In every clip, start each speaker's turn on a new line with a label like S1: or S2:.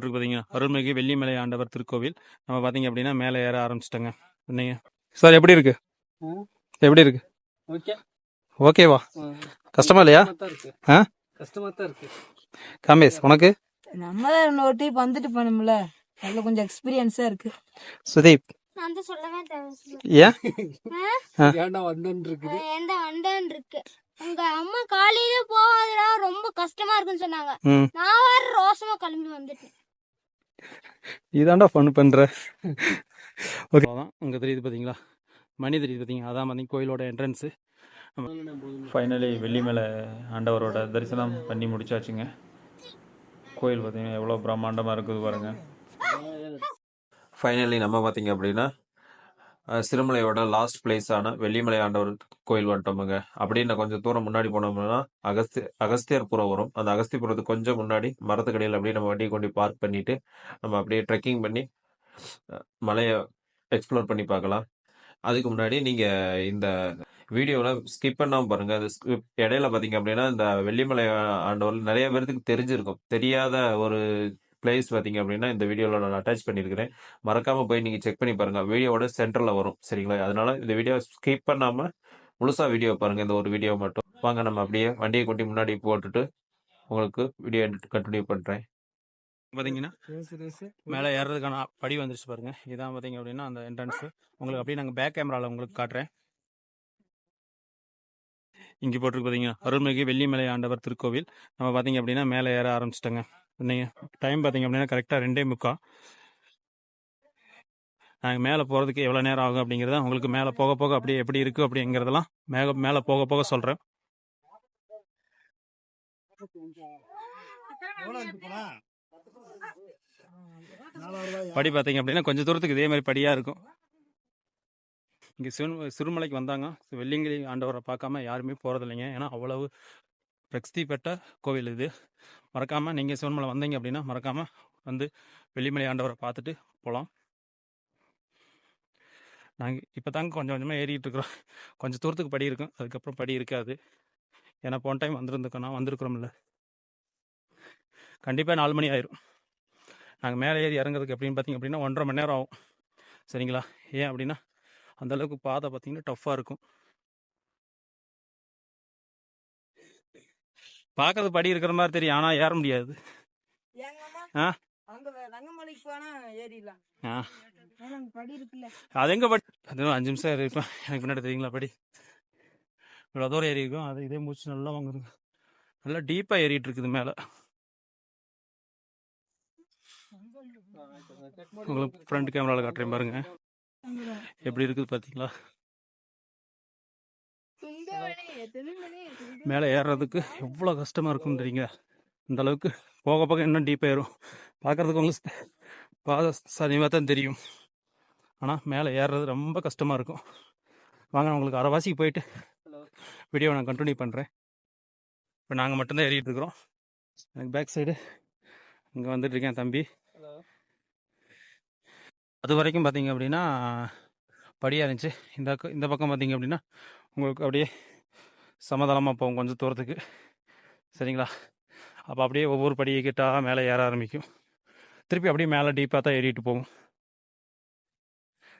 S1: இருக்கு பார்த்தீங்க அருள்மிகு வெள்ளிமலை ஆண்டவர் திருக்கோவில். நம்ம பார்த்தீங்க அப்படின்னா மேலே ஏற ஆரம்பிச்சிட்டோங்க. நீங்க சார் எப்படி இருக்கு? எப்படி இருக்கு?
S2: ஓகே.
S1: ஓகேவா? கஷ்டமா இல்லையா?
S2: தான் இருக்கு.
S1: ஆ?
S2: கஷ்டமா தான் இருக்கு.
S1: காமேஷ் உனக்கு?
S3: நம்ம இன்னொரு டைப் வந்துட்டு போனோம்ல. அதில் கொஞ்சம் எக்ஸ்பீரியன்ஸா இருக்கு.
S1: சுதீப். ஏன்?
S2: ஏன்டா வந்தன் இருக்குது?
S4: எந்த வண்டன் இருக்கு. உங்க அம்மா காலையில போகாதடா ரொம்ப கஷ்டமா இருக்குன்னு சொன்னாங்க. நான் வேற ரோசமா கிளம்பி வந்துட்டேன்.
S1: இதாண்டா ஃபன் பண்ற. ஓகே அதான் அங்கே தெரியுது பார்த்தீங்களா மணி தெரியுது பார்த்தீங்க அதான் பார்த்தீங்க கோயிலோட என்ட்ரன்ஸு ஃபைனலி வெள்ளிமலை ஆண்டவரோட தரிசனம் பண்ணி முடிச்சாச்சுங்க. கோயில் பார்த்தீங்கன்னா எவ்வளோ பிரம்மாண்டமாக இருக்குது பாருங்கள்
S5: ஃபைனலி நம்ம பார்த்தீங்க அப்படின்னா சிறுமலையோட லாஸ்ட் பிளேஸான வெள்ளிமலை ஆண்டவர் கோயில் வந்துட்டோமுங்க. அப்படின்னு கொஞ்சம் தூரம் முன்னாடி போனோம்னா அகஸ்தி அகஸ்தியர்புரம் வரும். அந்த அகஸ்தியபுரத்துக்கு கொஞ்சம் முன்னாடி மரத்துக்கடையில் அப்படியே நம்ம வண்டியை கொண்டு பார்க் பண்ணிட்டு நம்ம அப்படியே ட்ரெக்கிங் பண்ணி மலையை எக்ஸ்ப்ளோர் பண்ணி பார்க்கலாம். அதுக்கு முன்னாடி நீங்கள் இந்த வீடியோவில் ஸ்கிப் பண்ணாமல் பாருங்கள் அது ஸ்கிப் இடையில பார்த்தீங்க அப்படின்னா இந்த வெள்ளிமலை ஆண்டவர் நிறைய பேர்த்துக்கு தெரிஞ்சிருக்கும். தெரியாத ஒரு பிளேஸ் பார்த்தீங்க அப்படின்னா இந்த வீடியோவில் நான் அட்டாச் பண்ணியிருக்கிறேன். மறக்காம போய் நீங்க செக் பண்ணி பாருங்க. வீடியோவோட சென்டர்ல வரும். சரிங்களா? அதனால இந்த வீடியோ ஸ்கிப் பண்ணாம முழுசா வீடியோ பாருங்க. இந்த ஒரு வீடியோ மட்டும். வாங்க நம்ம அப்படியே வண்டியை கொண்டு முன்னாடி போட்டுட்டு உங்களுக்கு வீடியோ கண்டினியூ பண்றேன்.
S1: பார்த்தீங்கன்னா மேலே ஏறுறதுக்கான படி வந்துருச்சு பாருங்க. இதான் பார்த்தீங்க அப்படின்னா அந்த என்ட்ரன்ஸ் உங்களுக்கு அப்படியே நாங்கள் பேக் கேமராவில் உங்களுக்கு காட்டுறேன். இங்கே போட்டிருக்கு பார்த்தீங்கன்னா அருள்மிகு வெள்ளிமலை ஆண்டவர் திருக்கோவில். நம்ம பார்த்தீங்க அப்படின்னா மேலே ஏற ஆரம்பிச்சிட்டோங்க. நீங்கள் டைம் பார்த்தீங்க அப்படின்னா கரெக்டாக ரெண்டே முக்கா. நாங்கள் மேலே போகிறதுக்கு எவ்வளோ நேரம் ஆகும் அப்படிங்கிறத உங்களுக்கு மேலே போக போக அப்படியே எப்படி இருக்குது அப்படிங்கிறதெல்லாம் மேக மேலே போக போக சொல்கிறேன் படி பார்த்தீங்க அப்படின்னா கொஞ்சம் தூரத்துக்கு இதே மாதிரி படியாக இருக்கும். இங்கே சிறு சிறுமலைக்கு வந்தாங்க. வெள்ளிங்கிரி ஆண்டவரை பார்க்காம யாருமே போகிறதில்லைங்க ஏன்னா அவ்வளவு பிரசித்தி பெற்ற கோவில் இது. மறக்காமல் நீங்கள் சிவன்மலை வந்தீங்க அப்படின்னா மறக்காமல் வந்து வெள்ளிமலை ஆண்டவரை பார்த்துட்டு போகலாம் நாங்கள் இப்போ தாங்க கொஞ்சம் கொஞ்சமாக ஏறிக்கிட்டு இருக்கிறோம். கொஞ்சம் தூரத்துக்கு படி இருக்கும். அதுக்கப்புறம் படி இருக்காது. ஏன்னா போன டைம் வந்திருந்துக்கோண்ணா வந்திருக்கிறோம்ல. கண்டிப்பாக நாலு மணி ஆயிரும். நாங்கள் மேலே ஏறி இறங்குறதுக்கு எப்படின்னு பார்த்தீங்க அப்படின்னா ஒன்றரை மணி நேரம் ஆகும். சரிங்களா? ஏன் அப்படின்னா அந்த அளவுக்கு பாதை பார்த்தீங்கன்னா டஃப்பாக இருக்கும். பார்க்கறது படி இருக்கிற மாதிரி தெரியும். ஆனால் ஏற முடியாது. ஆ? அது எங்கே படி? அது அஞ்சு நிமிஷம் ஏறி இருக்கும் எனக்கு பின்னாடி தெரியுங்களா படி? இவ்வளோ தூரம் ஏறி இருக்கும். அது இதே மூச்சு நல்லா வாங்குது நல்லா டீப்பாக ஏறிட்டு இருக்குது மேலே. உங்களுக்கு ஃப்ரண்ட் கேமராவில் காட்டுறேன் பாருங்க. எப்படி இருக்குது பார்த்தீங்களா மேலே ஏறுறதுக்கு எவ்வளோ கஷ்டமாக இருக்கும் தெரியுங்க. இந்த அளவுக்கு போக போக இன்னும் டீப்பாக ஏறும் பார்க்குறதுக்கு உங்களுக்கு பாத சனிவாக தான் தெரியும். ஆனால் மேலே ஏறுறது ரொம்ப கஷ்டமாக இருக்கும். வாங்க நான் உங்களுக்கு அரைவாசிக்கு போயிட்டு வீடியோவை நான் கண்டினியூ பண்ணுறேன் இப்போ நாங்கள் மட்டும்தான் ஏறிட்டு இருக்கிறோம். எனக்கு பேக் சைடு இங்கே வந்துட்டு இருக்கேன் தம்பி. அது வரைக்கும் பார்த்தீங்க அப்படின்னா படியாக இருந்துச்சு. இந்த பக்கம் இந்த பக்கம் பார்த்தீங்க அப்படின்னா உங்களுக்கு அப்படியே சமதளமாக போகும் கொஞ்சம் தூரத்துக்கு. சரிங்களா? அப்போ அப்படியே ஒவ்வொரு படியை கிட்டாக மேலே ஏற ஆரம்பிக்கும். திருப்பி அப்படியே மேலே டீப்பாக தான் ஏறிட்டு போகும்.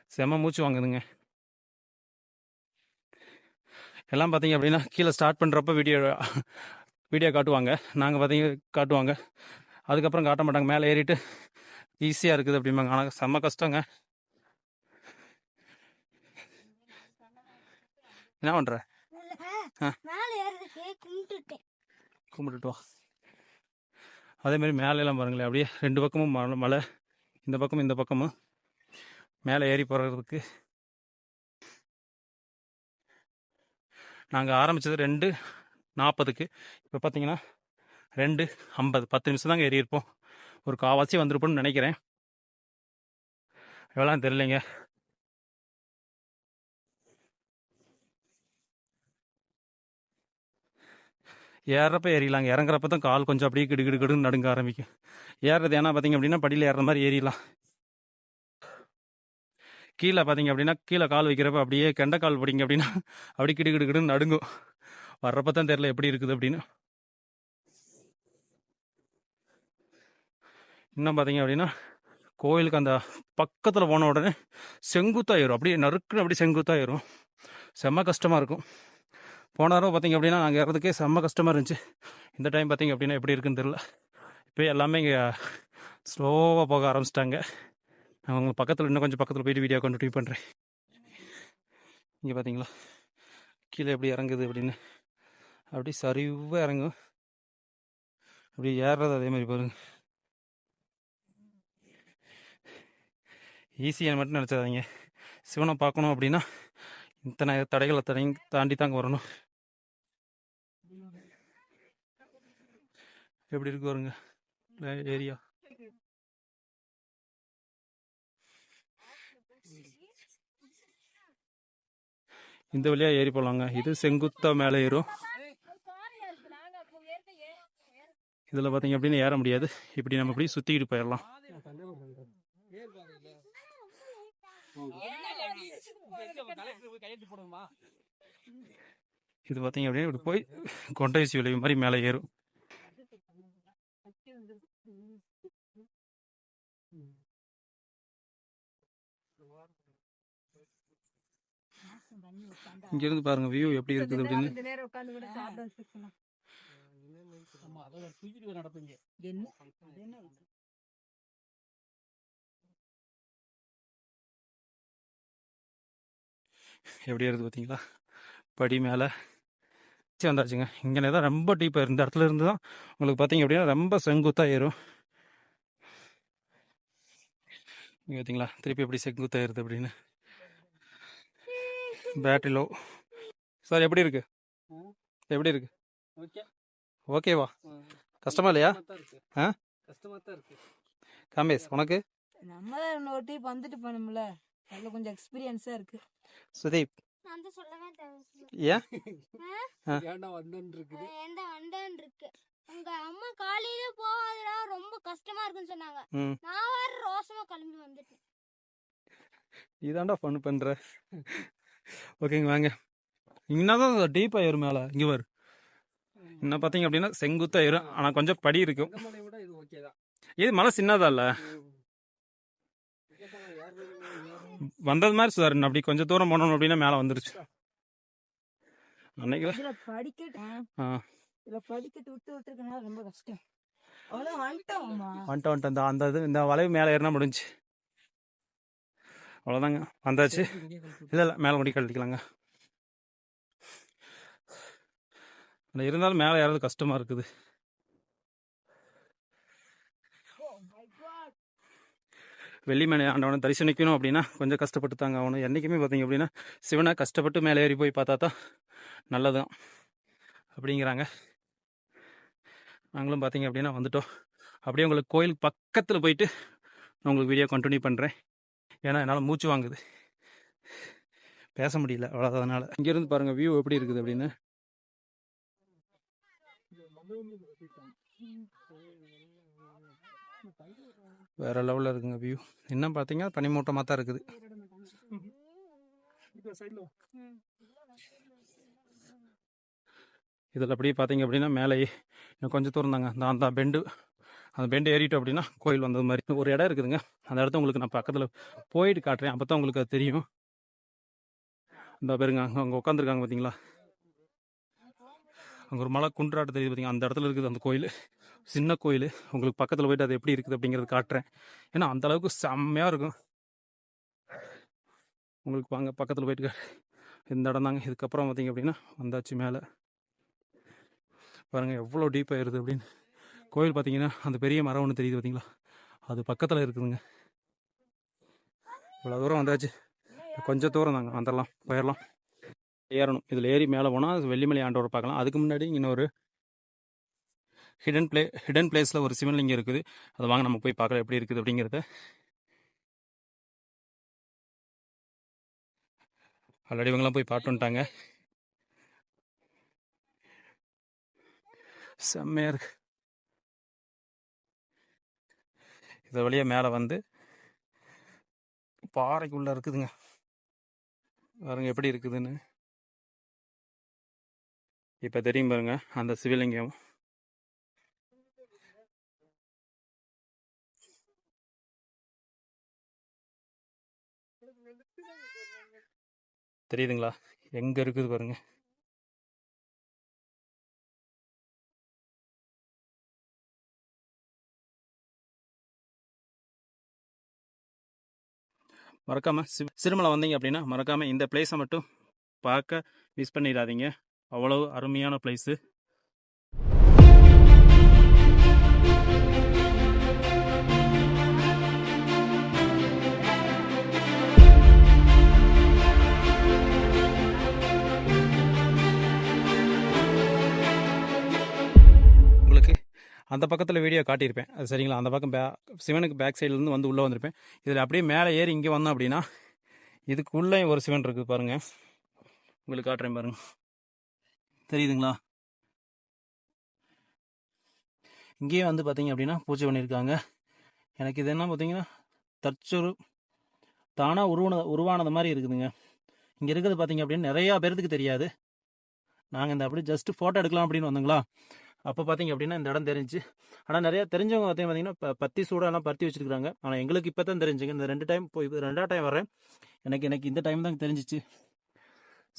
S1: செம மூச்சு வாங்குதுங்க. எல்லாம் பார்த்தீங்க அப்படின்னா கீழே ஸ்டார்ட் பண்ணுறப்ப வீடியோ வீடியோ காட்டுவாங்க. நாங்கள் பார்த்தீங்க காட்டுவாங்க. அதுக்கப்புறம் காட்ட மாட்டாங்க. மேலே ஏறிட்டு ஈஸியாக இருக்குது அப்படிம்பாங்க. ஆனால் செம்ம கஷ்டங்க. என்ன பண்ணுற ஆ.
S4: மேல ஏறதுக்கு கும்பிட்டுட்டேன்
S1: கும்பிட்டுட்டு வா. அதே மாதிரி மேலே எல்லாம் பாருங்களேன் அப்படியே ரெண்டு பக்கமும் மலை இந்த பக்கமும் இந்த பக்கமும். மேலே ஏறி போகிறதுக்கு நாங்கள் ஆரம்பித்தது ரெண்டு நாற்பதுக்கு இப்போ பார்த்தீங்கன்னா ரெண்டு ஐம்பது. பத்து நிமிஷம் தாங்க ஏறி இருப்போம். ஒரு காவாசி வந்திருப்போம்னு நினைக்கிறேன். எவ்வளோ தெரியலைங்க. ஏறப்ப ஏறிலாங்க இறங்குறப்ப தான் கால் கொஞ்சம் அப்படியே கிடு கிடு கிடுன்னு நடுங்க ஆரம்பிக்கும். ஏறுறது ஏன்னா பார்த்தீங்க அப்படின்னா படியில் ஏறுற மாதிரி ஏறிடலாம். கீழே பார்த்தீங்க அப்படின்னா கீழே கால் வைக்கிறப்ப அப்படியே கெண்ட கால் பிடிங்க அப்படின்னா அப்படி கிடு கிடு கிடுன்னு நடுங்கும். வர்றப்ப தான் தெரில எப்படி இருக்குது அப்படின்னு. இன்னும் பார்த்தீங்க அப்படின்னா கோயிலுக்கு அந்த பக்கத்தில் போன உடனே செங்குத்தாக ஏறும். அப்படியே நறுக்குன்னு அப்படியே செங்குத்தாக ஏறும். செம்ம கஷ்டமாக இருக்கும். போன வாரம் பார்த்தீங்க அப்படின்னா நாங்கள் ஏறதுக்கே செம்ம கஷ்டமாக இருந்துச்சு. இந்த டைம் பார்த்திங்க அப்படின்னா எப்படி இருக்குன்னு தெரில இப்போ எல்லாமே இங்கே ஸ்லோவாக போக ஆரம்பிச்சிட்டாங்க. நான் உங்களுக்கு பக்கத்தில் இன்னும் கொஞ்சம் பக்கத்தில் போயிட்டு வீடியோ கண்டினியூ பண்ணுறேன் இங்கே பார்த்தீங்களா? கீழே எப்படி இறங்குது அப்படின்னு. அப்படி சரிவாக இறங்கும். அப்படி ஏறுறது அதே மாதிரி பாருங்க. ஈஸியாக மட்டும் நினச்சாதீங்க சிவனை பார்க்கணும் அப்படின்னா இத்தனை தடைகளை தடை தாண்டி தாங்க வரணும். எப்படி இருக்கு பாருங்க. ஏரியா. இந்த வழியா ஏறி போலாங்க. இது செங்குத்தா மேலே ஏறும். இதில் பார்த்தீங்க அப்படின்னு ஏற முடியாது. இப்படி நம்ம இப்படி சுற்றிக்கிட்டு போயிடலாம். இது பார்த்தீங்க அப்படின்னா இப்படி போய் கொண்டை வீசி விளைவு மாதிரி மேலே ஏறும். இங்கிருந்து பாருங்க வியூ எப்படி இருக்குது அப்படின்னு.
S2: நடப்பீங்க
S1: எப்படி இருக்குது பார்த்தீங்களா? படி மேலே. வந்தாச்சுங்க. இங்கே தான் ரொம்ப டீப்பாக இந்த இடத்துல இருந்து தான் உங்களுக்கு பார்த்தீங்க அப்படின்னா ரொம்ப செங்குத்தாக ஏறும். இங்கே பார்த்தீங்களா திருப்பி எப்படி செங்குத்தாக ஏறுது அப்படின்னு. பேட்டரி லோ சார் எப்படி இருக்கு? எப்படி இருக்கு?
S2: ஓகே.
S1: ஓகேவா கஷ்டமா இல்லையா? ஆ?
S2: கஷ்டமா தான் இருக்கு.
S1: காமேஷ் உனக்கு?
S3: நம்ம இன்னொரு டைப் வந்துட்டு போனோம்ல. அதில் கொஞ்சம் எக்ஸ்பீரியன்ஸாக இருக்கு.
S1: சுதீப்
S4: நான் தான் சொல்லவே
S1: ஏன்.
S2: ஏன்டா வந்தோன்னு இருக்குது
S4: எந்த வண்டன் இருக்கு உங்க அம்மா காலையில போகாதடா ரொம்ப கஷ்டமா இருக்குன்னு சொன்னாங்க.
S1: ம்.
S4: நான் வேற ரோசமா கிளம்பி வந்துட்டேன்.
S1: இதாண்டா ஃபன் பண்ணுற ஓகேங்க வாங்க. இன்னும் டீப்பாக ஏறும் மேலே? இங்கே வரு இன்னும் பார்த்தீங்க அப்படின்னா செங்குத்தாக ஏறும். ஆனால் கொஞ்சம் படி இருக்கும்.
S2: இந்த மலையை விட இது ஓகே தான்.
S1: இது மலை சின்னதா இல்ல? வந்தது மாதிரி சார் அப்படி கொஞ்சம் தூரம் போனோம் அப்படின்னா மேலே வந்துருச்சு. அன்னைக்கு
S3: இதில் படிக்கட்டு
S1: ஆ.
S3: இதில் படிக்கட்டு விட்டு விட்டுருக்கனால ரொம்ப கஷ்டம். அவ்வளோ வந்துட்டோம்மா
S1: வந்துட்டு வந்துட்டு அந்த அந்த இது இந்த வளைவு மேலே ஏறினா முடிஞ்சு அவ்வளோதாங்க வந்தாச்சு. இல்லை இல்லை மேலே முடி கழட்டிக்கலாங்க. இருந்தாலும் மேலே ஏறது கஷ்டமாக இருக்குது. வெள்ளிமலை ஆண்டவனை தரிசனிக்கணும் அப்படின்னா கொஞ்சம் கஷ்டப்பட்டு தாங்க ஆகணும். என்றைக்குமே பார்த்தீங்க அப்படின்னா சிவனை கஷ்டப்பட்டு மேலே ஏறி போய் பார்த்தா தான் நல்லதுதான் அப்படிங்கிறாங்க. நாங்களும் பார்த்தீங்க அப்படின்னா வந்துட்டோம். அப்படியே உங்களுக்கு கோயில் பக்கத்தில் போயிட்டு நான் உங்களுக்கு வீடியோ கண்டினியூ பண்ணுறேன் ஏன்னா என்னால் மூச்சு வாங்குது. பேச முடியல அவ்வளோ அதனால் இங்கேருந்து பாருங்கள் வியூ எப்படி இருக்குது அப்படின்னு. வேற லெவலில் இருக்குங்க வியூ இன்னும் பார்த்தீங்கன்னா பனிமூட்டமாக தான் இருக்குது. இதில் அப்படியே பார்த்தீங்க அப்படின்னா மேலே இன்னும் கொஞ்சம் தூரம் தாங்க. அந்த அந்த பெண்டு அந்த பெண்டு ஏறிட்டோம் அப்படின்னா கோயில் வந்தது மாதிரி. ஒரு இடம் இருக்குதுங்க. அந்த இடத்த உங்களுக்கு நான் பக்கத்தில் போயிட்டு காட்டுறேன். அப்போ தான் உங்களுக்கு அது தெரியும். இந்த பேருங்க அங்கே அங்கே உட்காந்துருக்காங்க பார்த்தீங்களா அங்கே ஒரு மலை குன்றாட்டம் தெரியுது பார்த்தீங்க அந்த இடத்துல இருக்குது அந்த கோயில். சின்ன கோயில். உங்களுக்கு பக்கத்தில் போயிட்டு அது எப்படி இருக்குது அப்படிங்கிறது காட்டுறேன். ஏன்னா அந்த அளவுக்கு செம்மையாக இருக்கும். உங்களுக்கு வாங்க பக்கத்தில் போயிட்டு இந்த இடம் தாங்க. இதுக்கப்புறம் பார்த்தீங்க அப்படின்னா வந்தாச்சு மேலே. பாருங்கள் எவ்வளோ டீப்பாக ஆயிடுது அப்படின்னு. கோயில் பார்த்தீங்கன்னா அந்த பெரிய மரம் ஒன்று தெரியுது பார்த்தீங்களா அது பக்கத்தில் இருக்குதுங்க. இவ்வளோ தூரம் வந்தாச்சு. கொஞ்சம் தூரம் தாங்க. வந்துடலாம் போயிடலாம் ஏறணும். இதில் ஏறி மேலே போனால் வெள்ளிமலை ஆண்டவர் பார்க்கலாம். அதுக்கு முன்னாடி இன்னொரு ஹிடன் பிளே ஹிடன் பிளேஸில் ஒரு சிவன்லிங்கம் இருக்குது. அதை வாங்க நம்ம போய் பார்க்கலாம் எப்படி இருக்குது அப்படிங்கிறத. ஆல்ரெடி இவங்கெல்லாம் போய் பாட்டு செம்மையாக இருக்கு. இது வழியாக மேலே வந்து பாறைக்குள்ளே இருக்குதுங்க. பாருங்க எப்படி இருக்குதுன்னு. இப்போ தெரியும் பாருங்க அந்த சிவலிங்கம் தெரியுதுங்களா? எங்கே இருக்குது பாருங்க. மறக்காமல் சி சிறுமலை வந்தீங்க அப்படின்னா மறக்காமல் இந்த பிளேஸை மட்டும் பார்க்க மிஸ் பண்ணிடாதீங்க. அவ்வளவு அருமையான பிளேஸு அந்த பக்கத்தில் வீடியோ காட்டியிருப்பேன். அது சரிங்களா? அந்த பக்கம் பே சிவனுக்கு பேக் சைட்லேருந்து வந்து உள்ளே வந்திருப்பேன். இதில் அப்படியே மேலே ஏறி இங்கே வந்தோம் அப்படின்னா இதுக்குள்ளே ஒரு சிவன் இருக்குது பாருங்கள் உங்களுக்கு காட்டுறேன் பாருங்கள் தெரியுதுங்களா? இங்கேயே வந்து பார்த்தீங்க அப்படின்னா பூஜை பண்ணியிருக்காங்க. எனக்கு இது என்ன பார்த்தீங்கன்னா தற்சொரு தானாக உருவான உருவானது மாதிரி இருக்குதுங்க. இங்கே இருக்கிறது பார்த்தீங்க அப்படின்னு நிறையா பேர்த்துக்கு தெரியாது. நாங்கள் இந்த அப்படி ஜஸ்ட்டு ஃபோட்டோ எடுக்கலாம் அப்படின்னு வந்தோங்களா? அப்போ பார்த்தீங்க அப்படின்னா இந்த இடம் தெரிஞ்சு. ஆனால் நிறையா தெரிஞ்சவங்க பார்த்தீங்க பார்த்தீங்கன்னா பத்தி சூடெல்லாம் பருத்தி வச்சிருக்காங்க ஆனால் எங்களுக்கு இப்போ தான் தெரிஞ்சுங்க. இந்த ரெண்டு டைம் போய் ரெண்டாவது டைம் வரேன் எனக்கு எனக்கு இந்த டைம் தான் தெரிஞ்சிச்சு.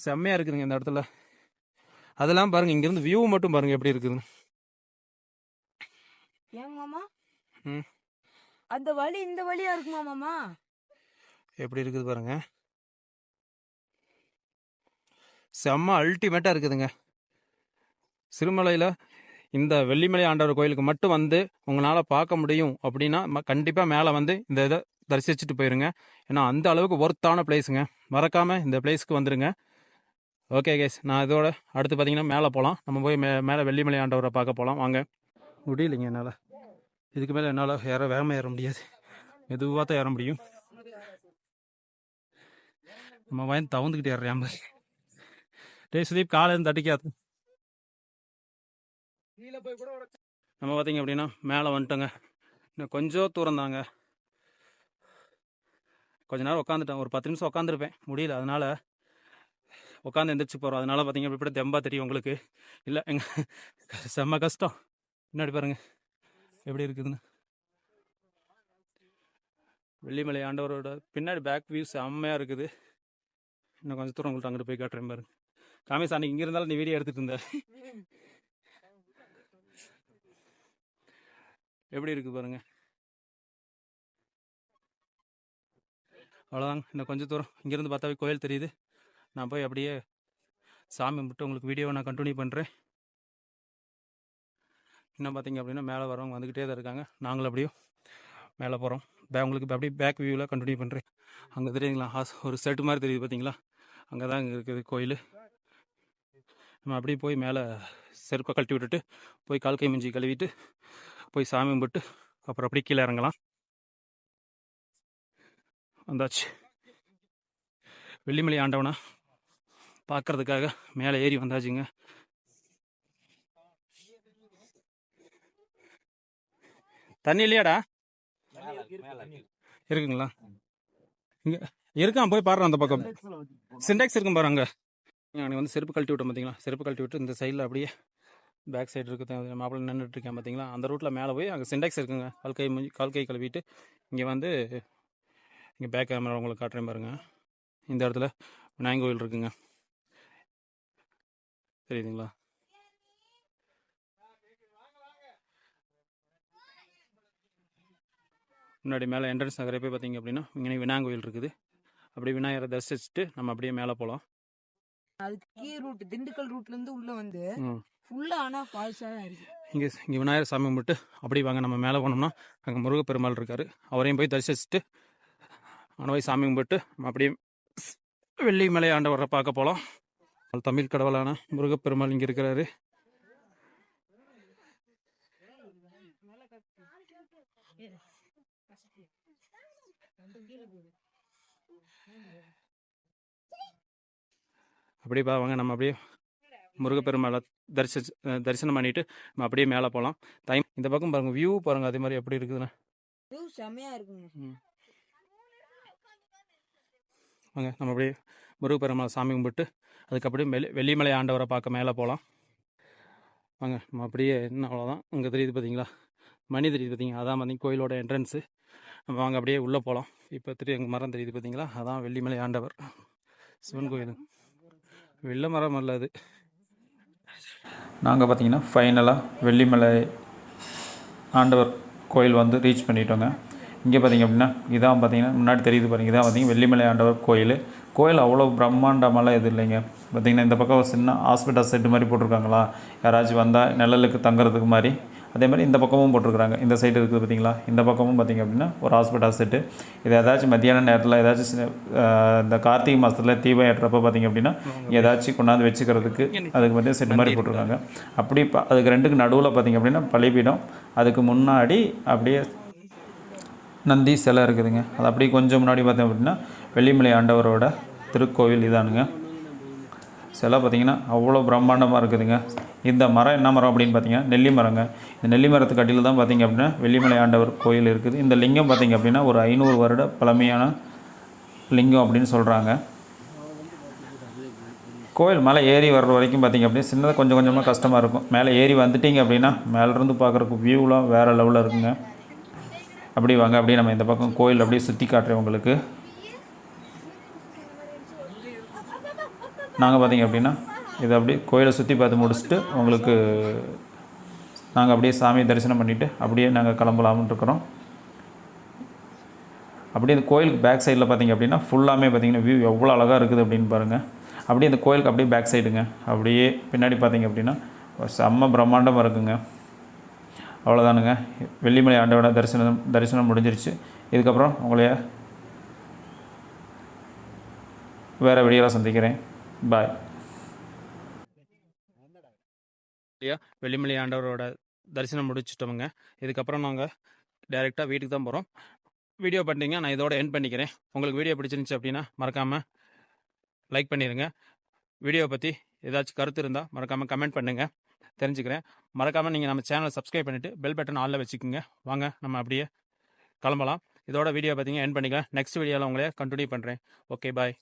S1: செம்மையாக இருக்குதுங்க இந்த இடத்துல. அதெல்லாம் பாருங்க இங்கேருந்து வியூ மட்டும் பாருங்க எப்படி இருக்குதுன்னு.
S3: ஏன் மாமா. அந்த வழி இந்த வழியா இருக்குமா மாமா?
S1: எப்படி இருக்குது பாருங்க. செம்ம அல்டிமேட்டாக இருக்குதுங்க. சிறுமலையில் இந்த வெள்ளிமலை ஆண்டவர் கோயிலுக்கு மட்டும் வந்து உங்களால் பார்க்க முடியும் அப்படின்னா கண்டிப்பாக மேலே வந்து இந்த இதை தரிசிச்சுட்டு போயிருங்க. ஏன்னா அந்த அளவுக்கு ஒர்த்தான பிளேஸுங்க மறக்காமல் இந்த பிளேஸ்க்கு வந்துடுங்க ஓகே கேஸ் நான் இதோட அடுத்து பார்த்தீங்கன்னா மேலே போகலாம் நம்ம போய் மே மேலே வெள்ளிமலை ஆண்டவரை பார்க்க போகலாம் வாங்க. முடியலைங்க என்னால். இதுக்கு மேலே என்னால் ஏற வேகமாக ஏற முடியாது. மெதுவாக தான் ஏற முடியும். நம்ம வயன் தவந்துக்கிட்டே ஏறுறேன் பாரு. டேய் சுதீப் காலை தட்டிக்காது. நம்ம பார்த்தீங்க அப்படின்னா மேலே வந்துட்டோங்க. இன்னும் கொஞ்சம் தூரம் தாங்க. கொஞ்ச நேரம் உட்காந்துட்டேன் ஒரு பத்து நிமிஷம் உட்காந்துருப்பேன் முடியல. அதனால உட்காந்து எந்திரிச்சு போகிறோம் அதனால பார்த்தீங்க இப்படி தெம்பா தெரியும் உங்களுக்கு. இல்லை எங்க செம்ம கஷ்டம். பின்னாடி பாருங்க. எப்படி இருக்குதுன்னு. வெள்ளிமலை ஆண்டவரோட பின்னாடி பேக் வியூ செம்மையாக இருக்குது. இன்னும் கொஞ்சம் தூரம் உங்கள்கிட்ட அங்கிட்டு போய் காட்டுறேன் பாருங்க. காமேஷ் அன்னைக்கு இங்கே இருந்தாலும் நீ வீடியோ எடுத்துட்டு இருந்த. எப்படி இருக்கு பாருங்க. அவ்வளோதாங்க இன்னும் கொஞ்சம் தூரம். இங்கேருந்து பார்த்தாவே கோயில் தெரியுது. நான் போய் அப்படியே சாமி கும்பிட்டு உங்களுக்கு வீடியோவை நான் கண்டினியூ பண்ணுறேன் இன்னும் பார்த்தீங்க அப்படின்னா மேலே வரவங்க வந்துக்கிட்டே தான் இருக்காங்க. நாங்களும் அப்படியே மேலே போகிறோம் பே உங்களுக்கு அப்படியே பேக் வியூவில் கண்டினியூ பண்ணுறேன் அங்கே தெரியுங்களா ஹாஸ் ஒரு செட்டு மாதிரி தெரியுது பார்த்தீங்களா? அங்கே தான் இங்கே இருக்குது கோயில். நம்ம அப்படியே போய் மேலே செருப்பை கழட்டி விட்டுட்டு போய் கால் கை மிஞ்சி கழுவிட்டு போய் சாமி கும்பிட்டு அப்புறம் அப்படியே கீழே இறங்கலாம். வந்தாச்சு. வெள்ளிமலை ஆண்டவனா பார்க்கறதுக்காக மேலே ஏறி வந்தாச்சுங்க. தண்ணி இல்லையாடா? இருக்குங்களா? இங்க இருக்கான் போய் பாடுறேன் அந்த பக்கம். சிண்டெக்ஸ் இருக்கும் பாரு அங்க. அன்னைக்கு வந்து செருப்பு கழட்டி விட்டோம் பார்த்தீங்களா செருப்பு கழட்டி விட்டு இந்த சைடில் அப்படியே பேக் சைடு இருக்குது மாப்பிள்ளை நின்றுட்டு இருக்கேன் பார்த்தீங்களா அந்த ரூட்டில் மேலே போய் அங்கே சிண்டெக்ஸ் இருக்குங்க. கால் கை கால் கை கழுவிட்டு இங்கே வந்து இங்கே பேக் கேமரா உங்களுக்கு காட்டுறேன் பாருங்கள் இந்த இடத்துல விநாயகர் கோயில் இருக்குங்க. தெரியுதுங்களா? முன்னாடி மேலே என்ட்ரன்ஸ் நகரே போய் பார்த்தீங்க அப்படின்னா இங்கே விநாயகர் கோயில் இருக்குது. அப்படியே விநாயகரை தரிசிச்சுட்டு நம்ம அப்படியே மேலே போகலாம்
S3: அதுக்கு கீ ரூட் திண்டுக்கல் ரூட்ல இருந்து உள்ள வந்து ஃபுல்லா ஆனா ஃபால்ஸா தான் இருக்கு.
S1: இங்கே இங்கே விநாயகர் சாமி கும்பிட்டு அப்படி வாங்க நம்ம மேலே போனோம்னா அங்கே முருகப்பெருமாள் இருக்கார். அவரையும் போய் தரிசிச்சுட்டு அவனை போய் சாமி கும்பிட்டு நம்ம அப்படியே வெள்ளிமலை ஆண்டவரை பார்க்க போகலாம் தமிழ் கடவுளான முருகப்பெருமாள் இங்கே இருக்கிறாரு. அப்படியே பா வாங்க. நம்ம அப்படியே முருகப்பெருமாளை தரிசி தரிசனம் பண்ணிட்டு நம்ம அப்படியே மேலே போகலாம். டைம் இந்த பக்கம் பாருங்க வியூ பாருங்க அதே மாதிரி எப்படி இருக்குதுன்னு.
S3: வியூ இருக்குங்க.
S1: வாங்க நம்ம அப்படியே முருகப்பெருமாள் சாமி கும்பிட்டு அதுக்கு அப்படியே வெள்ளி வெள்ளிமலை ஆண்டவரை பார்க்க மேலே போகலாம். வாங்க நம்ம அப்படியே இன்னும் அவ்வளோதான். அங்கே தெரியுது பார்த்தீங்களா? மணி தெரியுது பார்த்தீங்க அதான் பார்த்தீங்க கோயிலோட என்ட்ரன்ஸு நம்ம வாங்க அப்படியே உள்ளே போகலாம். இப்போ திரு எங்கள் மரம் தெரியுது பார்த்தீங்களா? அதான் வெள்ளிமலை ஆண்டவர். சிவன் கோயில். வெள்ளை மரம் அல்ல அது.
S6: நாங்கள் பார்த்தீங்கன்னா ஃபைனலாக வெள்ளிமலை ஆண்டவர் கோயில் வந்து ரீச் பண்ணிட்டோங்க இங்கே பார்த்தீங்க அப்படின்னா இதான் பார்த்தீங்கன்னா முன்னாடி தெரியுது பாருங்க இதான் பார்த்தீங்கன்னா வெள்ளிமலை ஆண்டவர் கோயில். கோயில் அவ்வளோ பிரம்மாண்டமெல்லாம் எதுவும் இல்லைங்க. பார்த்தீங்கன்னா இந்த பக்கம் சின்ன ஹாஸ்பிட்டல் செட்டு மாதிரி போட்டிருக்காங்களா? யாராச்சும் வந்தால் நிழலுக்கு தங்குறதுக்கு மாதிரி. அதே மாதிரி இந்த பக்கமும் போட்டிருக்கிறாங்க. இந்த சைடு இருக்குது பார்த்தீங்களா? இந்த பக்கமும் பார்த்தீங்க அப்படின்னா ஒரு ஹாஸ்பிட்டல் செட்டு இது ஏதாச்சும் மத்தியான நேரத்தில் ஏதாச்சும் இந்த கார்த்திகை மாதத்தில் தீபம் ஏற்றப்ப பார்த்தீங்க அப்படின்னா ஏதாச்சும் கொண்டாந்து வச்சுக்கிறதுக்கு அதுக்கு வந்து செட்டு மாதிரி போட்டிருக்காங்க. அப்படி அதுக்கு ரெண்டுக்கு நடுவில் பார்த்தீங்க அப்படின்னா பலிபீடம். அதுக்கு முன்னாடி அப்படியே நந்தி சிலை இருக்குதுங்க. அது அப்படியே கொஞ்சம் முன்னாடி பார்த்தோம் அப்படின்னா வெள்ளிமலை ஆண்டவரோட திருக்கோவில் இதானுங்க. சிலை பார்த்தீங்கன்னா அவ்வளோ பிரம்மாண்டமாக இருக்குதுங்க. இந்த மரம் என்ன மரம் அப்படின்னு பார்த்தீங்கன்னா நெல்லி மரங்க. இந்த நெல்லி மரத்துக்கு அடியில் தான் பார்த்தீங்க அப்படின்னா வெள்ளிமலை ஆண்டவர் கோயில் இருக்குது. இந்த லிங்கம் பார்த்தீங்க அப்படின்னா ஒரு ஐநூறு வருட பழமையான லிங்கம் அப்படின்னு சொல்கிறாங்க கோயில் மலை ஏறி வர்ற வரைக்கும் பார்த்தீங்க அப்படின்னா சின்னதாக கொஞ்சம் கொஞ்சமாக கஷ்டமாக இருக்கும். மேலே ஏறி வந்துட்டீங்க அப்படின்னா மேலேருந்து பார்க்குறக்கு வியூலாம் வேறு லெவலில் இருக்குங்க. அப்படி வாங்க அப்படியே நம்ம இந்த பக்கம் கோயில் அப்படியே சுற்றி காட்டுறேன் உங்களுக்கு. நாங்கள் பார்த்தீங்க அப்படின்னா இதை அப்படியே கோயிலை சுற்றி பார்த்து முடிச்சுட்டு உங்களுக்கு நாங்கள் அப்படியே சாமியை தரிசனம் பண்ணிவிட்டு அப்படியே நாங்கள் கிளம்பலாம்னு இருக்கிறோம். அப்படியே இந்த கோயிலுக்கு பேக் சைடில் பார்த்தீங்க அப்படின்னா ஃபுல்லாமே பார்த்தீங்கன்னா வியூ எவ்வளோ அழகாக இருக்குது அப்படின்னு பாருங்கள் அப்படியே இந்த கோயிலுக்கு அப்படியே பேக் சைடுங்க அப்படியே பின்னாடி பார்த்தீங்க அப்படின்னா ஒரு செம்ம பிரம்மாண்டமாக இருக்குங்க. அவ்வளோதானுங்க வெள்ளிமலை ஆண்டவன தரிசனம் தரிசனம் முடிஞ்சிருச்சு. இதுக்கப்புறம் உங்களைய வேறு வீடியோவில் சந்திக்கிறேன். பாய்
S1: இல்லையா வெள்ளிமலை ஆண்டவரோட தரிசனம் முடிச்சிட்டோமுங்க. இதுக்கப்புறம் நாங்கள் டைரெக்டாக வீட்டுக்கு தான் போகிறோம் வீடியோ பண்ணிட்டீங்க நான் இதோட என் பண்ணிக்கிறேன். உங்களுக்கு வீடியோ பிடிச்சிருந்துச்சு அப்படின்னா மறக்காமல் லைக் பண்ணிடுங்க வீடியோவை பற்றி ஏதாச்சும் கருத்து இருந்தால் மறக்காமல் கமெண்ட் பண்ணுங்கள் தெரிஞ்சுக்கிறேன். மறக்காமல் நீங்கள் நம்ம சேனலை சப்ஸ்கிரைப் பண்ணிவிட்டு பெல் பட்டன் ஆளில் வச்சுக்கோங்க. வாங்க நம்ம அப்படியே கிளம்பலாம். இதோட வீடியோ பார்த்தீங்க என் பண்ணிக்கலாம். நெக்ஸ்ட் வீடியோவில் உங்களே கண்டினியூ பண்ணுறேன் ஓகே பாய்